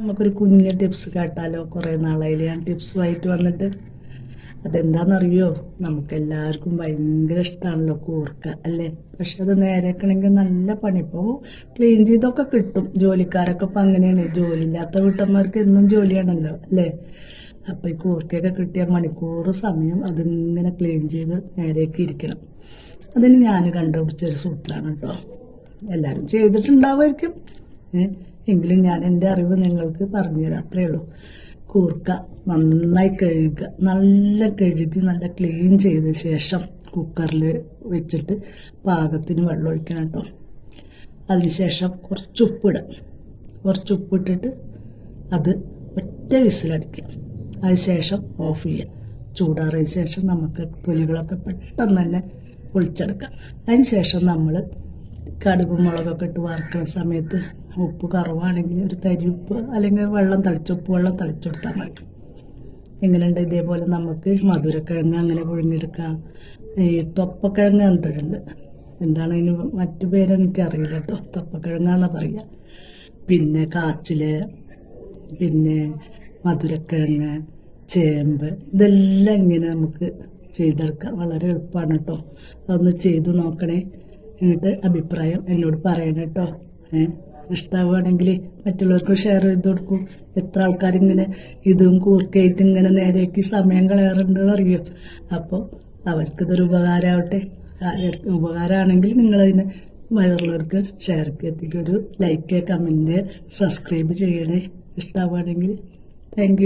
നമുക്കൊരു കുഞ്ഞ് ടിപ്സ് കേട്ടാലോ? കുറേ നാളായില്ലേ ഞാൻ ടിപ്സുമായിട്ട് വന്നിട്ട്. അതെന്താണെന്നറിയോ നമുക്ക് എല്ലാവർക്കും ഭയങ്കര ഇഷ്ടമാണല്ലോ കൂർക്ക അല്ലേ? പക്ഷെ അത് നേരെക്കണമെങ്കിൽ നല്ല പണി. ഇപ്പോൾ ക്ലീൻ ചെയ്തൊക്കെ കിട്ടും. ജോലിക്കാരൊക്കെ ഇപ്പം അങ്ങനെയാണ്. ജോലി ഇല്ലാത്ത വീട്ടമ്മമാർക്ക് എന്നും ജോലിയാണല്ലോ അല്ലേ? അപ്പം ഈ കൂർക്കയൊക്കെ കിട്ടിയ മണിക്കൂർ സമയം അതിങ്ങനെ ക്ലീൻ ചെയ്ത് നേരേക്ക് ഇരിക്കണം. അതിന് ഞാൻ കണ്ടുപിടിച്ചൊരു സൂത്രമാണ് കേട്ടോ. എല്ലാവരും ചെയ്തിട്ടുണ്ടാവുമായിരിക്കും? എങ്കിലും ഞാൻ എന്റെ അറിവ് നിങ്ങൾക്ക് പറഞ്ഞുതരാം. അത്രേ ഉള്ളൂ. കൂർക്ക നന്നായി കഴുകുക. നല്ല കഴുകി നല്ല ക്ലീൻ ചെയ്ത ശേഷം കുക്കറിൽ വെച്ചിട്ട് പാകത്തിന് വെള്ളം ഒഴിക്കണം കേട്ടോ. അതിനുശേഷം കുറച്ച് ഉപ്പിടുക കുറച്ച് ഉപ്പിട്ടിട്ട് അത് ഒറ്റ വിസിലടിക്കുക അതിനുശേഷം ഓഫ് ചെയ്യുക ചൂടാറിയതിന് ശേഷം നമുക്ക് തൊലികളൊക്കെ പെട്ടെന്ന് തന്നെ പൊളിച്ചെടുക്കാം. അതിന് ശേഷം നമ്മൾ കടുക് മുളകൊക്കെ ഇട്ട് വറുക്കുന്ന സമയത്ത് ഉപ്പ് കുറവാണെങ്കിൽ ഒരു തരി ഉപ്പ് അല്ലെങ്കിൽ വെള്ളം തളിച്ച് ഉപ്പ് വെള്ളം തളിച്ചെടുത്താൽ മതി. എങ്ങനെയുണ്ട്? ഇതേപോലെ നമുക്ക് മധുരക്കിഴങ്ങ് അങ്ങനെ പുഴുങ്ങിയെടുക്കാം. ഈ തൊപ്പക്കിഴങ്ങ് കണ്ടിട്ടുണ്ട്. എന്താണ് അതിന് മറ്റു പേരെനിക്ക് അറിയില്ല കേട്ടോ. തൊപ്പക്കിഴങ്ങാന്നാ പറയുക പിന്നെ കാച്ചിൽ പിന്നെ മധുരക്കിഴങ്ങ് ചേമ്പ് ഇതെല്ലാം ഇങ്ങനെ നമുക്ക് ചെയ്തെടുക്കാം. വളരെ എളുപ്പമാണ് കേട്ടോ. അതൊന്ന് ചെയ്തു നോക്കണേ. എന്നിട്ട് അഭിപ്രായം എന്നോട് പറയണം കേട്ടോ. ഏ? ഇഷ്ടമാവുകയാണെങ്കിൽ മറ്റുള്ളവർക്ക് ഷെയർ ചെയ്ത് കൊടുക്കും. എത്ര ആൾക്കാരിങ്ങനെ ഇതും കൂർക്കയായിട്ട് ഇങ്ങനെ നേരേക്ക് സമയം കളയാറുണ്ടെന്ന് അറിയോ? അപ്പോൾ അവർക്ക് അവർക്കിതൊരു ഉപകാരമാവട്ടെ. ഉപകാരമാണെങ്കിൽ നിങ്ങളതിനെ മറ്റുള്ളവർക്ക് ഷെയർ എത്തിക്കുക ഒരു ലൈക്ക് കമന്റ് സബ്സ്ക്രൈബ് ചെയ്യണേ. ഇഷ്ടമാവുകയാണെങ്കിൽ താങ്ക്